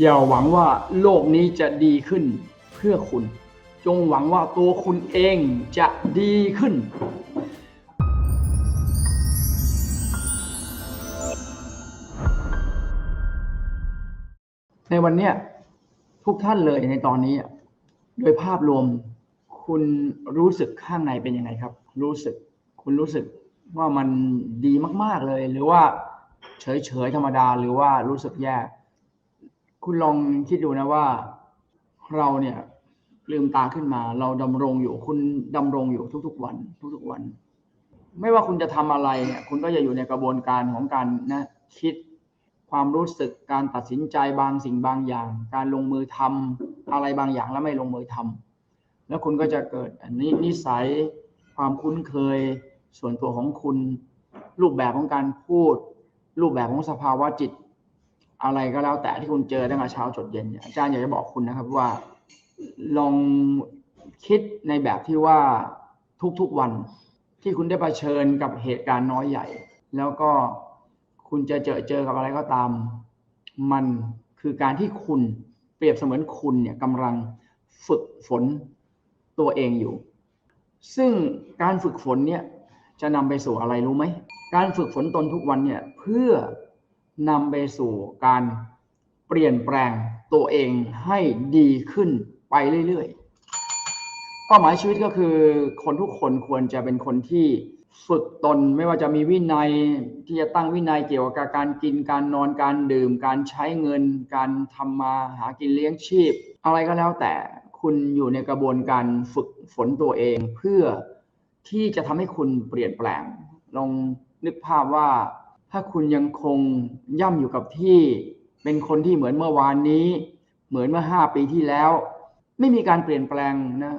อย่าหวังว่าโลกนี้จะดีขึ้นเพื่อคุณ จงหวังว่าตัวคุณเองจะดีขึ้น ในวันเนี้ยทุกท่านเลยในตอนนี้โดยภาพรวมคุณรู้สึกข้างในเป็นยังไงครับ รู้สึก คุณรู้สึกว่ามันดีมาก ๆเลย หรือว่าเฉยๆธรรมดาหรือว่ารู้สึกแย่ คุณลองคิดดูนะว่า เราเนี่ยลืมตาขึ้นมา เราดำรงอยู่คุณดำรงอยู่ทุก ๆ วัน ทุกๆวัน ไม่ว่าคุณจะทำอะไรเนี่ย คุณก็จะอยู่ในกระบวนการของการนะคิดความรู้สึกการตัดสินใจบางสิ่งบางอย่าง การลงมือทำอะไรบางอย่างแล้วไม่ลงมือทำแล้วคุณก็จะเกิดอันนี้นิสัยความคุ้นเคย ส่วนตัวของคุณ รูปแบบของการพูด รูปแบบของสภาวะจิต อะไรก็แล้วแต่ที่คุณเจอตั้งแต่เช้าจดเย็นเนี่ยอาจารย์อยากจะบอกคุณนะครับว่าลองคิดในแบบที่ว่าทุกๆวันที่คุณได้เผชิญกับเหตุการณ์น้อยใหญ่ แล้วก็คุณจะเจอเจอกับอะไรก็ตาม มันคือการที่คุณเปรียบเสมือนคุณเนี่ยกำลังฝึกฝนตัวเองอยู่ ซึ่งการฝึกฝนเนี่ยจะนำไปสู่อะไรรู้ไหม การฝึกฝนตนทุกวันเนี่ยเพื่อ นำไปสู่การเปลี่ยนแปลงตัวเองให้ดีขึ้นไปเรื่อยๆ เป้าหมายชีวิตก็คือคนทุกคนควรจะเป็นคนที่ฝึกตนไม่ว่าจะมีวินัยที่จะตั้งวินัยเกี่ยวกับการกินการนอนการดื่ม การใช้เงิน การทำมาหากินเลี้ยงชีพ อะไรก็แล้วแต่คุณอยู่ในกระบวนการฝึกฝนตัวเอง เพื่อที่จะทำให้คุณเปลี่ยนแปลง ลองนึกภาพว่า ถ้าคุณยังคงย่ำอยู่กับที่ เป็นคนที่เหมือนเมื่อวานนี้ เหมือนเมื่อห้าปีที่แล้ว ไม่มีการเปลี่ยนแปลงนะ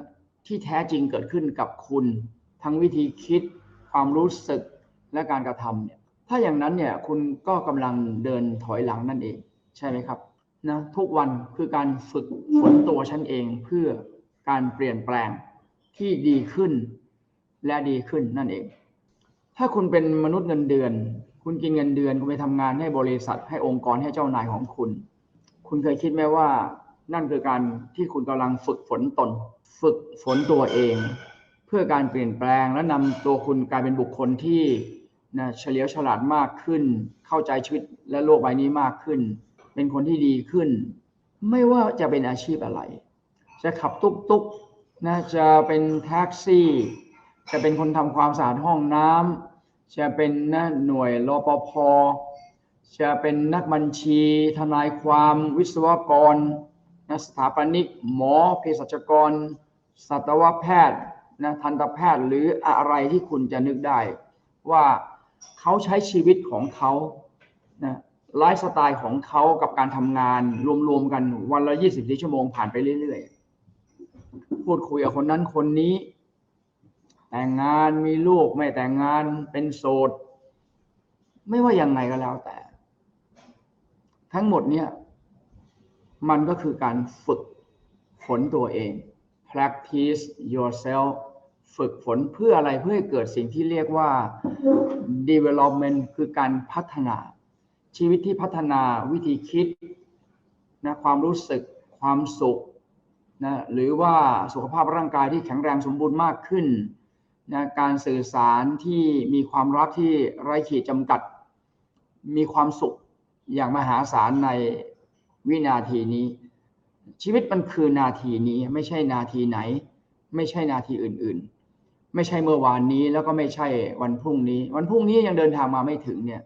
ที่แท้จริงเกิดขึ้นกับคุณ ทั้งวิธีคิด ความรู้สึกและการกระทำเนี่ยถ้าอย่างนั้นเนี่ยคุณก็กำลังเดินถอยหลังนั่นเอง ใช่ไหมครับนะทุกวันคือการฝึกฝนตัวฉันเองเพื่อการเปลี่ยนแปลงที่ดีขึ้นและดีขึ้นนั่นเอง ถ้าคุณเป็นมนุษย์เงินเดือน คุณกินเงินเดือนคุณไปทำงานให้บริษัทให้องค์กรให้เจ้านายของคุณ คุณเคยคิดไหมว่า นั่นคือการที่คุณกำลังฝึกฝนตน ฝึกฝนตัวเอง เพื่อการเปลี่ยนแปลงและนำตัวคุณกลายเป็นบุคคลที่นะเฉลียวฉลาดมากขึ้น เข้าใจชีวิตและโลกใบนี้มากขึ้น เป็นคนที่ดีขึ้น ไม่ว่าจะเป็นอาชีพอะไร จะขับตุ๊กตุ๊กนะจะเป็นแท็กซี่ จะเป็นคนทำความสะอาดห้องน้ำ จะเป็นนะหน่วยรปภจะเป็นนักบัญชีทนายความวิศวกรนะสถาปนิก หมอเภสัชกร สัตวแพทย์นะทันตแพทย์หรืออะไรที่คุณจะนึกได้ ว่าเขาใช้ชีวิตของเขานะไลฟ์สไตล์ของเขากับการทำงานรวมๆกันวันละ 24 ชั่วโมงผ่านไปเรื่อยๆ พูดคุยกับคนนั้นคนนี้ แต่งงานมีลูกไม่แต่งงานเป็นโสด ไม่ว่ายังไงก็แล้วแต่ ทั้งหมดเนี่ยมันก็คือการฝึกฝนตัวเอง practice yourself ฝึกฝนเพื่ออะไรเพื่อให้เกิดสิ่งที่เรียกว่า development คือการพัฒนา ชีวิตที่พัฒนาวิธีคิดนะความรู้สึกความสุขนะหรือว่าสุขภาพร่างกายที่แข็งแรงสมบูรณ์มากขึ้น นะการสื่อสารที่มีความรักที่ไร้ขีดจำกัด มีความสุขอย่างมหาศาลในวินาทีนี้ ชีวิตมันคือนาทีนี้ไม่ใช่นาทีไหน ไม่ใช่นาทีอื่น ๆ ไม่ใช่เมื่อวานนี้แล้วก็ไม่ใช่วันพรุ่งนี้ วันพรุ่งนี้ยังเดินทางมาไม่ถึงเนี่ย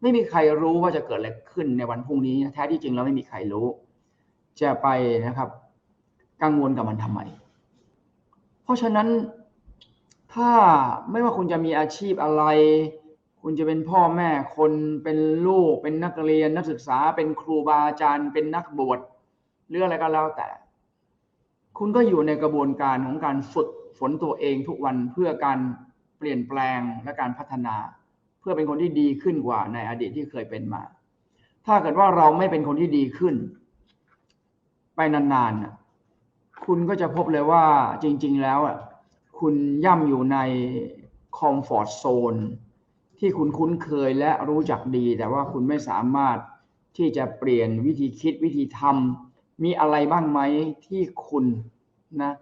ไม่มีใครรู้ว่าจะเกิดอะไรขึ้นในวันพรุ่งนี้แท้ที่จริงแล้วไม่มีใครรู้ จะไปนะครับ กังวลกับมันทำไม เพราะฉะนั้น ถ้าไม่ว่าคุณจะมีอาชีพอะไร คุณจะเป็นพ่อแม่คนเป็นลูก เป็นนักเรียนนักศึกษา เป็นครูบาอาจารย์ เป็นนักบวชหรืออะไรก็แล้วแต่ คุณก็อยู่ในกระบวนการของการฝึกฝนตัวเองทุกวันเพื่อการเปลี่ยนแปลงและการพัฒนา เพื่อเป็นคนที่ดีขึ้นกว่าในอดีตที่เคยเป็นมา ถ้าเกิดว่าเราไม่เป็นคนที่ดีขึ้น ไปนานๆคุณก็จะพบเลยว่าจริง ๆ แล้วอะ คุณย่ำอยู่ในคอมฟอร์ z โซนที่คุณคุ้นเคยและรู้จักดี แต่ว่าคุณไม่สามารถที่จะเปลี่ยนวิธีคิดวิธีทำมีอะไรบ้างไหมที่คุณนะ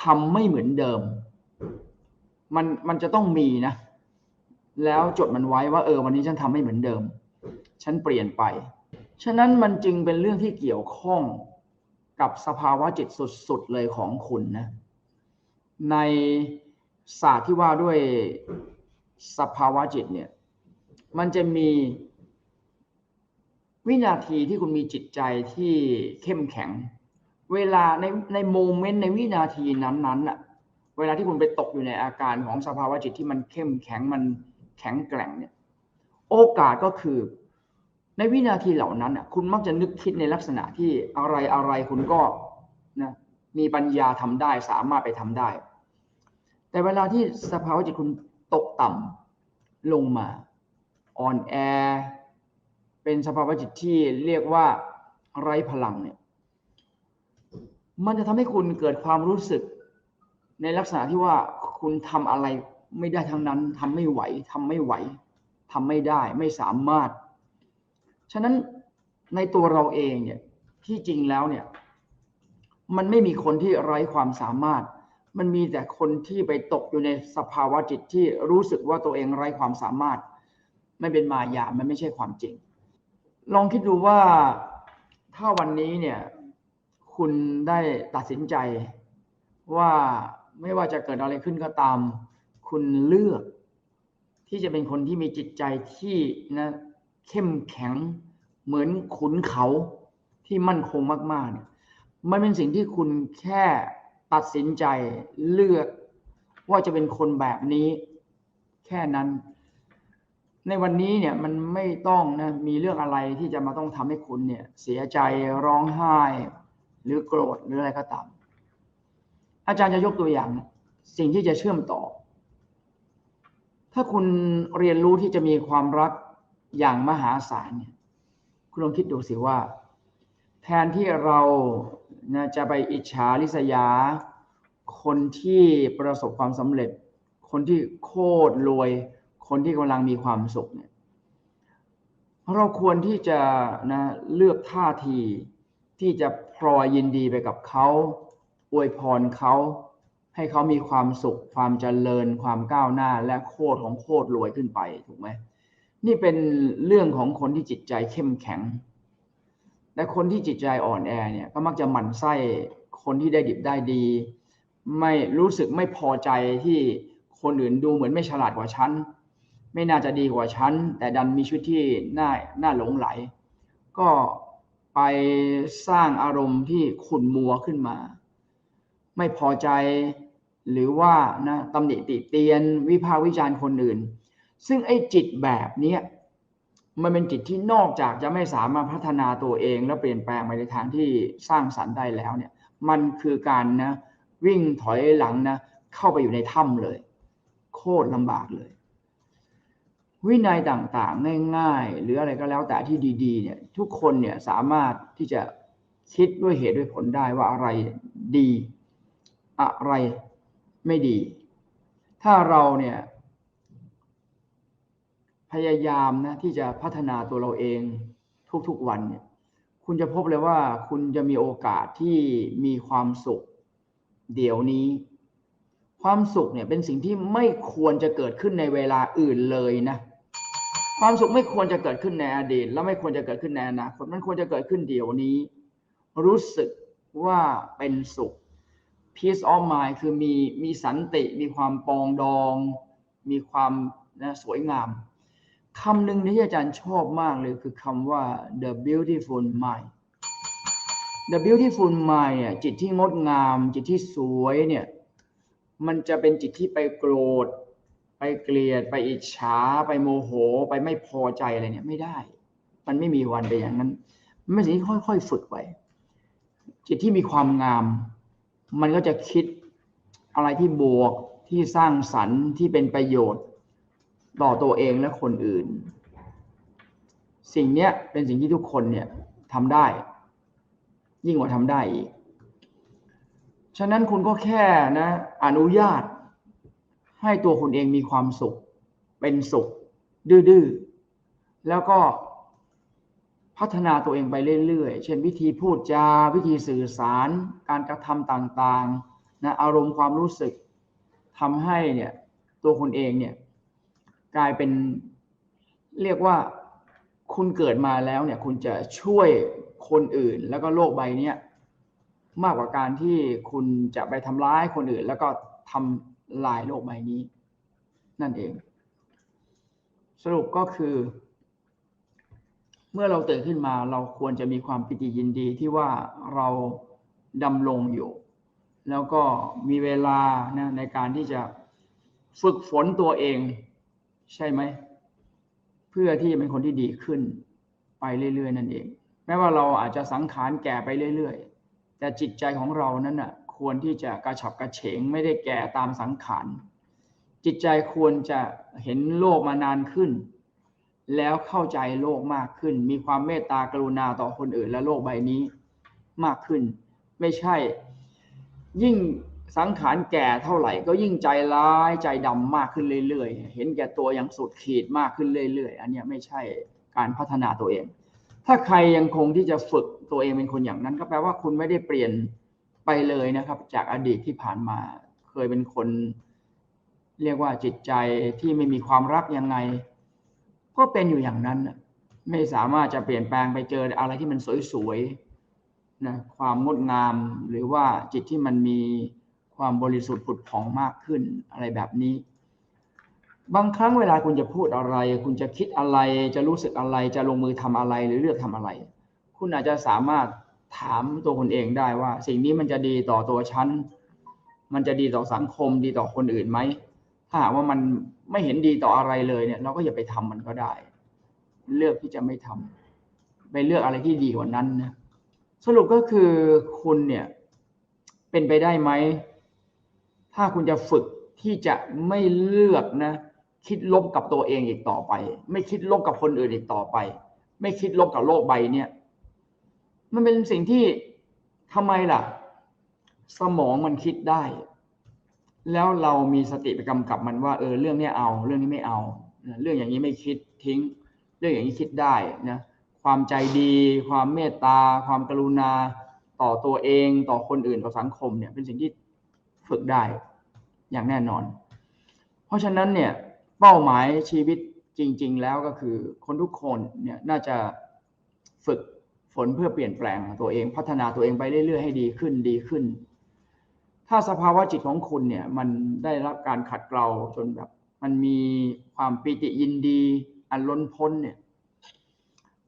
ทำไม่เหมือนเดิม มันมันจะต้องมีนะ แล้วจดมันไว้ว่าเออวันนี้ฉันทำไม่เหมือนเดิม ฉันเปลี่ยนไป ฉะนั้นมันจึงเป็นเรื่องที่เกี่ยวข้องกับสภาวะจิตสุดๆเลยของคุณนะ ในศาสตร์ที่ว่าด้วยสภาวะจิตเนี่ย มันจะมีวินาทีที่คุณมีจิตใจที่เข้มแข็ง เวลาในในโมเมนต์ในวินาทีนั้นๆน่ะ เวลาที่คุณไปตกอยู่ในอาการของสภาวะจิตที่มันเข้มแข็งมันแข็งแกร่งเนี่ย โอกาสก็คือ ในวินาทีเหล่านั้นน่ะ คุณมักจะนึกคิดในลักษณะที่อะไรอะไรคุณก็ มีปัญญาทำได้สามารถไปทำได้ แต่เวลาที่สภาวะจิตคุณตกต่ำลงมาอ่อนแอ เป็นสภาวะจิตที่เรียกว่าไร้พลังเนี่ยมันจะทำให้คุณเกิดความรู้สึก ในลักษณะที่ว่าคุณทำอะไรไม่ได้ทั้งนั้นทำไม่ไหวทำไม่ไหวทำไม่ได้ไม่สามารถ ฉะนั้นในตัวเราเองเนี่ยที่จริงแล้วเนี่ย มันไม่มีคนที่ไร้ความสามารถ มันมีแต่คนที่ไปตกอยู่ในสภาวะจิตที่รู้สึกว่าตัวเองไร้ความสามารถ ไม่เป็นมายา มันไม่ใช่ความจริง ลองคิดดูว่าถ้าวันนี้เนี่ย คุณได้ตัดสินใจว่าไม่ว่าจะเกิดอะไรขึ้นก็ตาม คุณเลือก ที่จะเป็นคนที่มีจิตใจที่นะเข้มแข็งเหมือนขุนเขาที่มั่นคงมากๆเนี่ย มันเป็นสิ่งที่คุณแค่ตัดสินใจเลือกว่าจะเป็นคนแบบนี้ แค่นั้น ในวันนี้เนี่ยมันไม่ต้องนะมีเรื่องอะไรที่จะมาต้องทำให้คุณเนี่ย เสียใจร้องไห้ หรือโกรธหรืออะไรก็ตามอาจารย์จะยกตัวอย่าง สิ่งที่จะเชื่อมต่อ ถ้าคุณเรียนรู้ที่จะมีความรักอย่างมหาศาลเนี่ยคุณลองคิดดูสิว่า แทนที่เรา นะจะไปอิจฉาริษยา คนที่ประสบความสำเร็จ คนที่โคตรรวย คนที่กำลังมีความสุขเนี่ยเราควรที่จะนะเลือกท่าทีที่จะพลอยยินดีไปกับเขาอวยพรเขาให้เขามีความสุข ความเจริญ ความก้าวหน้า และโคตรของโคตรรวยขึ้นไปถูกไหมนี่เป็นเรื่องของคนที่จิตใจเข้มแข็ง และคนที่จิตใจอ่อนแอเนี่ยก็มักจะหมั่นไส้คนที่ได้ดิบได้ดี ไม่รู้สึกไม่พอใจที่คนอื่นดูเหมือนไม่ฉลาดกว่าฉันไม่น่าจะดีกว่าฉันแต่ดันมีชีวิตที่น่าน่าหลงไหล ก็ไปสร้างอารมณ์ที่ขุ่นมัวขึ้นมา ไม่พอใจหรือว่านะตำหนิติเตียนวิพากษ์วิจารณ์คนอื่น ซึ่งไอ้จิตแบบเนี้ย มันเป็นจิตที่นอกจากจะไม่สามารถพัฒนาตัวเอง และเปลี่ยนแปลงไปในทางที่สร้างสรรค์ได้แล้วเนี่ย มันคือการนะวิ่งถอยหลังนะเข้าไปอยู่ในถ้ำเลย โคตรลำบากเลย วินัยต่างๆ ง่ายๆ หรืออะไรก็แล้วแต่ที่ดี ๆ เนี่ย ทุกคนเนี่ยสามารถที่จะคิดด้วยเหตุด้วยผลได้ว่าอะไรดี อะไรไม่ดี ถ้าเราเนี่ย พยายามนะที่จะพัฒนาตัวเราเองทุกๆวันเนี่ยคุณจะพบเลยว่าคุณจะมีโอกาสที่มีความสุข เดี๋ยวนี้ ความสุขเนี่ยเป็นสิ่งที่ไม่ควรจะเกิดขึ้นในเวลาอื่นเลยนะความสุขไม่ควรจะเกิดขึ้นในอดีต และไม่ควรจะเกิดขึ้นในอนาคตมันควรจะเกิดขึ้นเดี๋ยวนี้ รู้สึกว่าเป็นสุข peace of mind คือมีมีสันติ มีความปองดอง มีความนะสวยงาม คำหนึ่งที่อาจารย์ชอบมากเลยคือคำว่า the beautiful mind the beautiful mind อะจิตที่งดงาม จิตที่สวยเนี่ยมันจะเป็นจิตที่ไปโกรธ ไปเกลียด ไปอิจฉา ไปโมโห ไปไม่พอใจอะไรเนี่ยไม่ได้ มันไม่มีวันไปอย่างนั้น มันเป็นสิ่งที่ค่อยๆฝึกไปจิตที่มีความงาม มันก็จะคิดอะไรที่บวกที่สร้างสรรค์ที่เป็นประโยชน์ ต่อตัวเองและคนอื่น สิ่งเนี้ยเป็นสิ่งที่ทุกคนเนี่ยทำได้ ยิ่งกว่าทำได้อีก ฉะนั้นคุณก็แค่นะอนุญาตให้ตัวคุณเองมีความสุข เป็นสุข ดื้อๆแล้วก็พัฒนาตัวเองไปเรื่อยๆ เช่นวิธีพูดจา วิธีสื่อสาร การกระทำต่างๆ นะ อารมณ์ความรู้สึกทำให้เนี่ยตัวคุณเองเนี่ย กลายเป็นเรียกว่าคุณเกิดมาแล้วเนี่ย คุณจะช่วยคนอื่น แล้วก็โลกใบนี้มากกว่าการที่คุณจะไปทำร้ายคนอื่น แล้วก็ทำลายโลกใบนี้ นั่นเอง สรุปก็คือ เมื่อเราตื่นขึ้นมาเราควรจะมีความปิติยินดีที่ว่าเราดำรงอยู่ แล้วก็มีเวลานะในการที่จะฝึกฝนตัวเอง ใช่ไหม เพื่อที่จะเป็นคนที่ดีขึ้นไปเรื่อยๆ นั่นเอง แม้ว่าเราอาจจะสังขารแก่ไปเรื่อยๆ แต่จิตใจของเรานั้นน่ะควรที่จะกระฉับกระเฉงไม่ได้แก่ตามสังขารจิตใจควรจะเห็นโลกมานานขึ้น แล้วเข้าใจโลกมากขึ้น มีความเมตตากรุณาต่อคนอื่นและโลกใบนี้มากขึ้น ไม่ใช่ ยิ่ง สังขารแก่เท่าไหร่ก็ยิ่งใจร้ายใจดำมากขึ้นเรื่อยๆ เห็นแก่ตัวอย่างสุดขีดมากขึ้นเรื่อยๆ อันนี้ไม่ใช่การพัฒนาตัวเอง ถ้าใครยังคงที่จะฝึกตัวเองเป็นคนอย่างนั้น ก็แปลว่าคุณไม่ได้เปลี่ยนไปเลยนะครับ จากอดีตที่ผ่านมาเคยเป็นคน เรียกว่าจิตใจที่ไม่มีความรักยังไง ก็เป็นอยู่อย่างนั้น ไม่สามารถจะเปลี่ยนแปลงไปเจออะไรที่มันสวยๆนะความงดงามหรือว่าจิตที่มันมี ความบริสุทธิ์ผุดผ่องมากขึ้นอะไรแบบนี้ บางครั้งเวลาคุณจะพูดอะไร คุณจะคิดอะไร จะรู้สึกอะไร จะลงมือทำอะไรหรือเลือกทำอะไร คุณอาจจะสามารถถามตัวคนเองได้ว่า สิ่งนี้มันจะดีต่อตัวฉัน มันจะดีต่อสังคม ดีต่อคนอื่นไหม ถ้าหากว่ามันไม่เห็นดีต่ออะไรเลยเนี่ย เราก็อย่าไปทำมันก็ได้ เลือกที่จะไม่ทำไปเลือกอะไรที่ดีกว่านั้นนะ สรุปก็คือคุณเนี่ยเป็นไปได้ไหม ถ้าคุณจะฝึกที่จะไม่เลือกนะ คิดลบกับตัวเองอีกต่อไป ไม่คิดลบกับคนอื่นอีกต่อไป ไม่คิดลบกับโลกใบเนี่ยมันเป็นสิ่งที่ทำไมล่ะ สมองมันคิดได้ แล้วเรามีสติไปกำกับมันว่าเออเรื่องนี้เอา เรื่องนี้ไม่เอา เรื่องอย่างนี้ไม่คิดทิ้ง เรื่องอย่างนี้คิดได้นะความใจดี ความเมตตา ความกรุณา ต่อตัวเอง ต่อคนอื่นต่อสังคมเนี่ย เป็นสิ่งที่ ฝึกได้อย่างแน่นอน เพราะฉะนั้นเนี่ยเป้าหมายชีวิตจริง ๆ แล้วก็คือคนทุกคนเนี่ยน่าจะฝึกฝนเพื่อเปลี่ยนแปลงตัวเองพัฒนาตัวเองไปเรื่อยๆให้ดีขึ้นดีขึ้น ถ้าสภาวะจิตของคุณเนี่ยมันได้รับการขัดเกลาจนแบบ มันมีความปิติยินดี อันล้นพ้นเนี่ย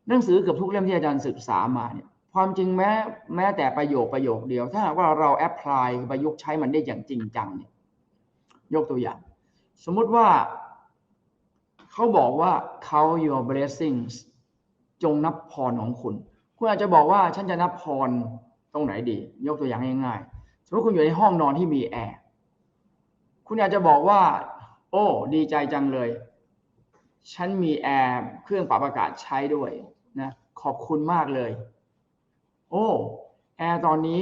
หนังสือเกือบทุกเล่มที่อาจารย์ศึกษามาเนี่ย ความจริงแม้แม้แต่ประโยคประโยคเดียว ถ้าหากว่าเราแอพพลายประยุกต์ใช้มันได้อย่างจริงจังเนี่ยยกตัวอย่าง สมมุติว่า เขาบอกว่า count your blessings จงนับพรของคุณ คุณอาจจะบอกว่าฉันจะนับพรตรงไหนดี ยกตัวอย่างง่ายๆสมมติคุณอยู่ในห้องนอนที่มีแอร์คุณอาจจะบอกว่า โอ้ ดีใจจังเลย ฉันมีแอร์เครื่องปรับอากาศใช้ด้วยนะขอบคุณมากเลย โอ้แอร์ตอนนี้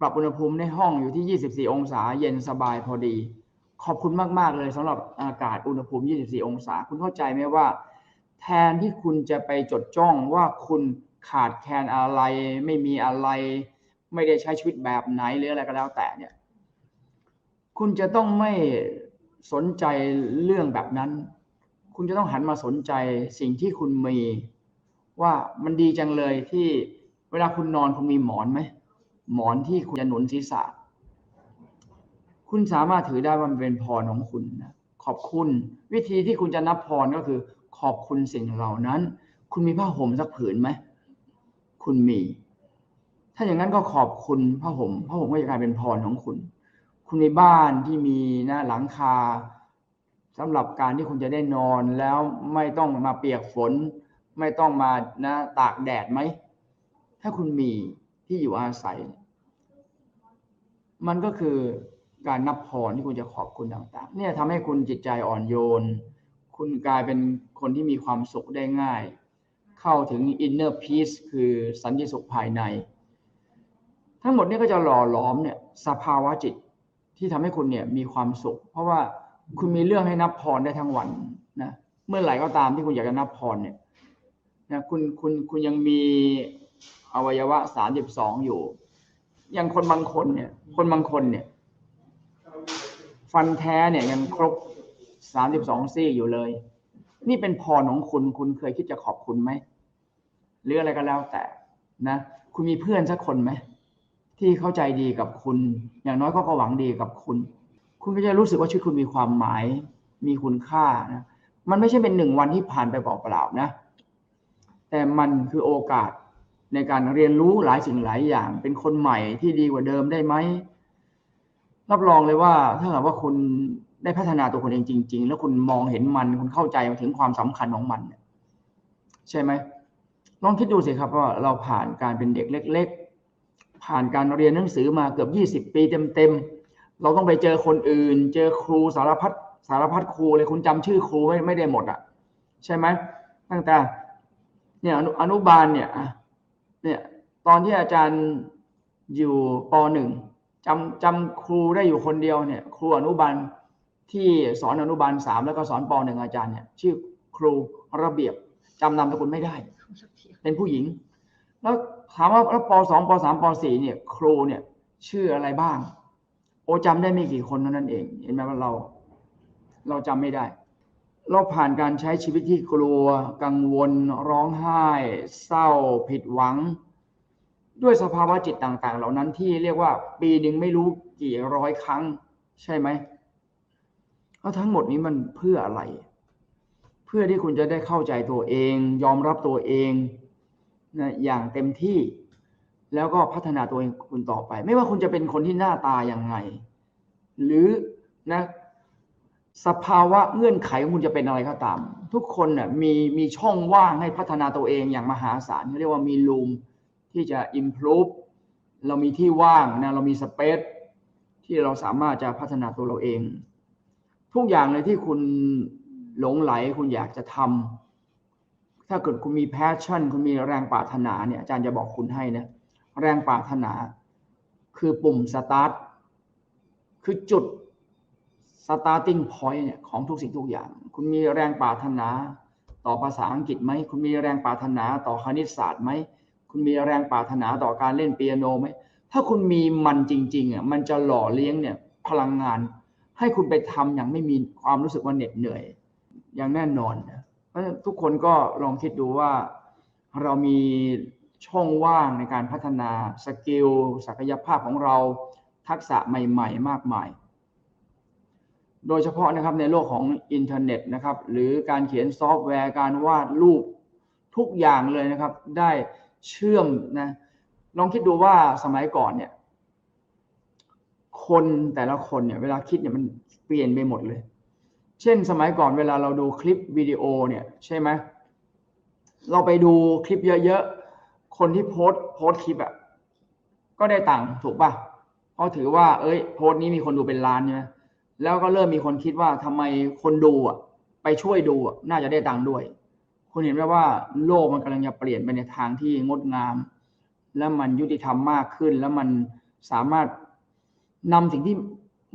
ปรับอุณหภูมิในห้องอยู่ที่ 24 องศา เย็นสบายพอดี ขอบคุณมาก ๆ เลยสำหรับอากาศอุณหภูมิ 24 องศา คุณเข้าใจไหมว่า แทนที่คุณจะไปจดจ้องว่าคุณขาดแคลนอะไร ไม่มีอะไร ไม่ได้ใช้ชีวิตแบบไหนหรืออะไรก็แล้วแต่เนี่ย คุณจะต้องไม่สนใจเรื่องแบบนั้น คุณจะต้องหันมาสนใจสิ่งที่คุณมี ว่ามันดีจังเลยที่ เวลาคุณนอนคุณมีหมอนไหมหมอนที่คุณจะหนุนศีรษะ คุณสามารถถือได้ว่ามันเป็นพรของคุณนะขอบคุณ วิธีที่คุณจะนับพรก็คือ ขอบคุณสิ่งเหล่านั้น คุณมีผ้าห่มสักผืนไหมคุณมี ถ้าอย่างนั้นก็ขอบคุณผ้าห่มผ้าห่มก็จะกลายเป็นพรของคุณ คุณมีบ้านที่มีนะหลังคาสำหรับการที่คุณจะได้นอนแล้วไม่ต้องมาเปียกฝน ไม่ต้องมานะตากแดดไหม ถ้าคุณมีที่อยู่อาศัย มันก็คือการนับพรที่คุณจะขอบคุณต่าง ๆ เนี่ยทำให้คุณจิตใจอ่อนโยน คุณกลายเป็นคนที่มีความสุขได้ง่าย เข้าถึง inner peace คือสันติสุขภายใน ทั้งหมดนี้ก็จะหล่อหลอมเนี่ยสภาวะจิตที่ทำให้คุณเนี่ยมีความสุข เพราะว่าคุณมีเรื่องให้นับพรได้ทั้งวันนะเมื่อไหร่ก็ตามที่คุณอยากจะนับพรเนี่ยนะคุณคุณคุณยังมี อวัยวะสามสิบสองอยู่ อย่างคนบางคนเนี่ย คนบางคนเนี่ย ฟันแท้เนี่ยยังครบสามสิบสองซี่อยู่เลย นี่เป็นพรของคุณคุณเคยคิดจะขอบคุณไหมหรืออะไรก็แล้วแต่นะคุณมีเพื่อนสักคนไหมที่เข้าใจดีกับคุณ อย่างน้อยก็ก็หวังดีกับคุณ คุณก็จะรู้สึกว่าชีวิตคุณมีความหมาย มีคุณค่านะมันไม่ใช่เป็นหนึ่งวันที่ผ่านไปเปล่าๆนะ แต่มันคือโอกาส ในการเรียนรู้หลายสิ่งหลายอย่าง เป็นคนใหม่ที่ดีกว่าเดิมได้ไหมรับรองเลยว่า ถ้าหากว่าคุณได้พัฒนาตัวคุณเองจริง ๆ แล้วคุณมองเห็นมันคุณเข้าใจถึงความสำคัญของมันเนี่ยใช่ไหมลองคิดดูสิครับว่าเราผ่านการเป็นเด็กเล็ก ๆ ผ่านการเรียนหนังสือมาเกือบยี่สิบปีเต็มๆเราต้องไปเจอคนอื่น เจอครูสารพัดสารพัดครูเลยคุณจำชื่อครูไม่ไม่ได้หมดอะ ใช่ไหมตั้งแต่เนี่ยอนุอนุบาลเนี่ยอะเนี่ย ตอนที่อาจารย์อยู่ปหนึ่งจำจำครูได้อยู่คนเดียวเนี่ย ครูอนุบาลที่สอนอนุบาลสามแล้วก็สอนปหนึ่งอาจารย์เนี่ย ชื่อครูระเบียบจำนามสกุลไม่ได้ เป็นผู้หญิง แล้วถามว่าแล้วปสองปสามปสี่เนี่ย ครูเนี่ย ชื่ออะไรบ้าง โอจำได้ไม่กี่คนเท่านั้นเอง เห็นไหมว่าเรา เราจำไม่ได้ เราผ่านการใช้ชีวิตที่กลัวกังวล ร้องไห้ เศร้า ผิดหวัง ด้วยสภาวะจิตต่าง ๆ เหล่านั้นที่เรียกว่า ปีหนึ่งไม่รู้กี่ร้อยครั้ง ใช่ไหมแล้วทั้งหมดนี้มันเพื่ออะไร เพื่อที่คุณจะได้เข้าใจตัวเอง ยอมรับตัวเองนะอย่างเต็มที่ แล้วก็พัฒนาตัวเองคุณต่อไป ไม่ว่าคุณจะเป็นคนที่หน้าตาอย่างไง หรือนะสภาวะเงื่อนไขของคุณจะเป็นอะไรก็ตาม ทุกคนน่ะมีมีช่องว่างให้พัฒนาตัวเองอย่างมหาศาลเขาเรียกว่ามีรูม ที่จะ improve เรามีที่ว่างนะเรามีสเปซที่เราสามารถจะพัฒนาตัวเราเอง ทุกอย่างเลยที่คุณหลงไหลคุณอยากจะทำถ้าเกิดคุณมี passion คุณมีแรงปรารถนาเนี่ยอาจารย์จะบอกคุณให้นะแรงปรารถนาคือปุ่ม start คือจุด starting point เนี่ยของทุกสิ่งทุกอย่าง คุณมีแรงปรารถนาต่อภาษาอังกฤษไหม คุณมีแรงปรารถนาต่อคณิตศาสตร์ไหม คุณมีแรงปรารถนาต่อการเล่นเปียโนไหมถ้าคุณมีมันจริงๆอะมันจะหล่อเลี้ยงเนี่ยพลังงาน ให้คุณไปทำอย่างไม่มีความรู้สึกว่าเหน็ดเหนื่อยอย่างแน่นอนนะเพราะฉะนั้นทุกคนก็ลองคิดดูว่าเรามีช่องว่างในการพัฒนาสกิลศักยภาพของเราทักษะใหม่ ๆ มากมาย โดยเฉพาะนะครับในโลกของอินเทอร์เน็ตนะครับ หรือการเขียนซอฟต์แวร์การวาดรูปทุกอย่างเลยนะครับ ได้ เชื่อมนะลองคิดดูว่าสมัยก่อนเนี่ย คนแต่ละคนเนี่ย เวลาคิดเนี่ยมันเปลี่ยนไปหมดเลย เช่นสมัยก่อนเวลาเราดูคลิปวิดีโอเนี่ย ใช่ไหมเราไปดูคลิปเยอะๆ คนที่โพสโพสคลิปอะก็ได้ตังค์ถูกปะเพราะถือว่า เอ้ย โพสนี้มีคนดูเป็นล้านใช่ไหมแล้วก็เริ่มมีคนคิดว่าทำไมคนดูอะ ไปช่วยดูอะน่าจะได้ตังค์ด้วย คุณเห็นไหมว่าโลกมันกำลังจะเปลี่ยนไปในทางที่งดงาม และมันยุติธรรมมากขึ้น แล้วมันสามารถนำสิ่งที่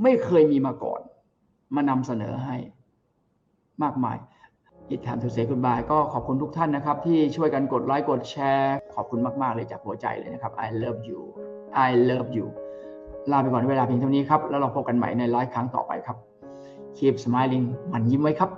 ไม่เคยมีมาก่อน มานำเสนอให้มากมายอิทธานทุเสคุณบายก็ขอบคุณทุกท่านนะครับ ที่ช่วยกันกดไลค์กดแชร์ ขอบคุณมาก ๆ เลยจากหัวใจเลยนะครับ I love you I love you ลาไปก่อนเวลาเพียงเท่านี้ครับ แล้วเราพบกันใหม่ในไลฟ์ครั้งต่อไปครับ Keep smiling มันยิ้มไว้ครับ